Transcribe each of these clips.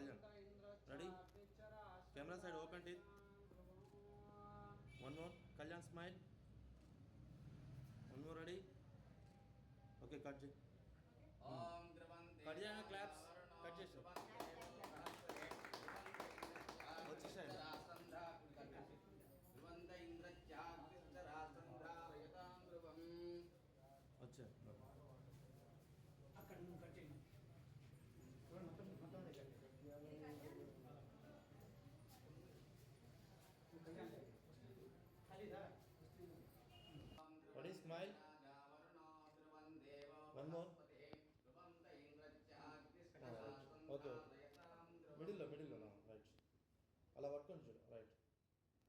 Kajal. Ready? Camera side open it. One more Kalyan smile one more ready okay cut చేయి cut claps cut చేసి వచ్చేసాయి వచ్చా ready smile one more okay మిడిల్లో మిడిల్లో right అలా పట్టుకొని చూడు right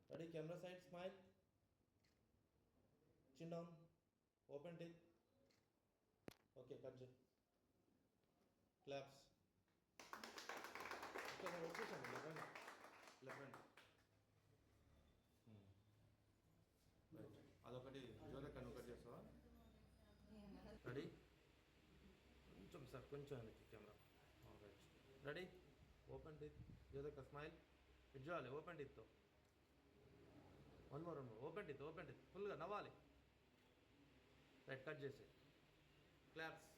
ready camera side smile chin down open teeth okay cut చేయి. క్లాప్స్ వచ్చేసాను రెడీ కొంచెం సార్ కొంచెం వెనక్కి కెమెరా. రెడీ ఓపెన్ టీత్ జ్యోతక్క స్మైల్ ఇటు చూడాలి open టీత్తో one more one more open teeth open teeth ఫుల్గా నవ్వాలి. రైట్ కట్ చేసి క్లాప్స్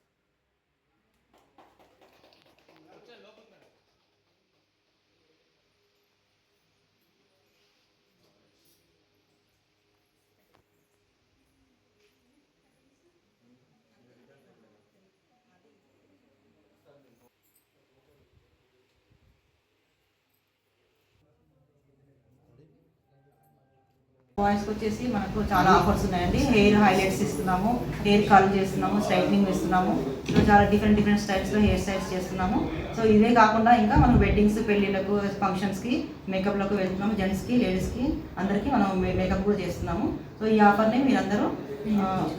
బాయ్స్కి వచ్చేసి మనకు చాలా ఆఫర్స్ ఉన్నాయండి. హెయిర్ హైలైట్స్ ఇస్తున్నాము హెయిర్ కల్ చేస్తున్నాము స్ట్రైట్నింగ్ ఇస్తున్నాము. సో చాలా డిఫరెంట్ డిఫరెంట్ స్టైల్స్లో హెయిర్ స్టైల్స్ చేస్తున్నాము. సో ఇదే కాకుండా ఇంకా మనం వెడ్డింగ్స్ పెళ్ళిళ్ళకు ఫంక్షన్స్కి మేకప్లకు వెళ్తున్నాము. జెంట్స్కి లేడీస్కి అందరికీ మనం మేకప్ కూడా చేస్తున్నాము. సో ఈ ఆఫర్ని మీరందరూ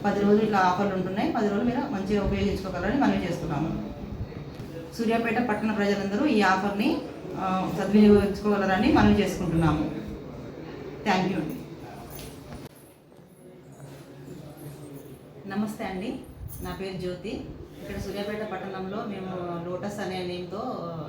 పది రోజులు ఇట్లా ఆఫర్లు ఉంటున్నాయి. పది రోజులు మీరు మంచిగా ఉపయోగించుకోగలరని మనం చేస్తున్నాము. సూర్యాపేట పట్టణ ప్రజలందరూ ఈ ఆఫర్ని సద్వినియోగించుకోగలరని మనం చేసుకుంటున్నాము. థ్యాంక్ యూ అండి నమస్తే అండి. నా పేరు జ్యోతి. ఇక్కడ సూర్యాపేట పట్టణంలో మేము లోటస్ అనే నేమ్తో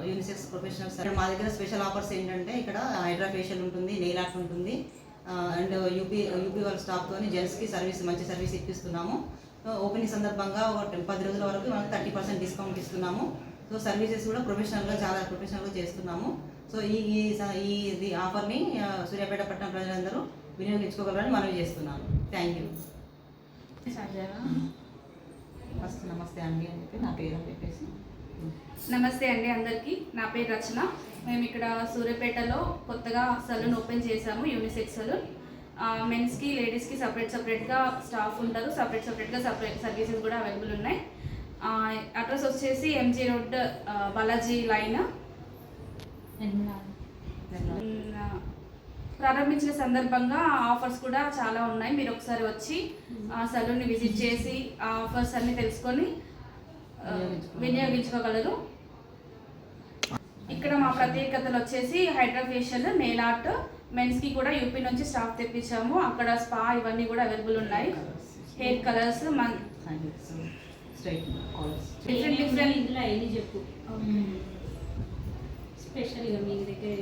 యూనిసెక్స్ ప్రొఫెషనల్స్ మా దగ్గర స్పెషల్ ఆఫర్స్ ఏంటంటే ఇక్కడ హైడ్రా ఫేషియల్ ఉంటుంది నెయిల్ ఆర్ట్ ఉంటుంది. అండ్ యూపీ యూపీ వాళ్ళ స్టాఫ్తో జెంట్స్కి సర్వీస్ మంచి సర్వీస్ ఇప్పిస్తున్నాము. ఓపెనింగ్ సందర్భంగా ఒక టెన్- పది రోజుల వరకు మనకు థర్టీ పర్సెంట్ డిస్కౌంట్ ఇస్తున్నాము. సో సర్వీసెస్ కూడా ప్రొఫెషనల్గా చాలా ప్రొఫెషనల్గా చేస్తున్నాము. సో ఈ ఈ స- ఈ ఆఫర్ని సూర్యాపేట పట్టణ ప్రజలందరూ వినియోగించుకోగలరని మనవి చేస్తున్నాను థ్యాంక్ యూ. ఫస్ట్ నమస్తే అండి అని చెప్పి నా పేరు అని చెప్పేసి. నమస్తే అండి అందరికీ. నా పేరు రచన. మేము ఇక్కడ సూర్యాపేటలో కొత్తగా సలూన్ ఓపెన్ చేసాము యూనిసెక్స్ సలూన్ మెన్స్కి లేడీస్కి సపరేట్ సపరేట్గా స్టాఫ్ ఉంటారు. సపరేట్ సపరేట్గా సపరేట్ సర్వీసెస్ కూడా అవైలబుల్ ఉన్నాయి. అడ్రస్ వచ్చేసి ఎంజీ రోడ్ బాలాజీ లైన్ ప్రారంభించిన సందర్భంగా ఆఫర్స్ కూడా చాలా ఉన్నాయి. మీరు ఒకసారి వచ్చి ఆ సలూన్ని విజిట్ చేసి ఆ ఆఫర్స్ అన్ని తెలుసుకొని వినియోగించుకోగలరు. ఇక్కడ మా ప్రత్యేకతలు వచ్చేసి హైడ్రా ఫేషియల్ నెయిల్ ఆర్ట్ మెన్స్కి కూడా యూపీ నుంచి స్టాఫ్ తెప్పించాము. అక్కడ స్పా ఇవన్నీ కూడా అవైలబుల్ ఉన్నాయి. హెయిర్ కలర్స్ మన డిఫరెంట్ డిఫరెంట్ చెప్పు? స్పెషల్గా మీ దగ్గర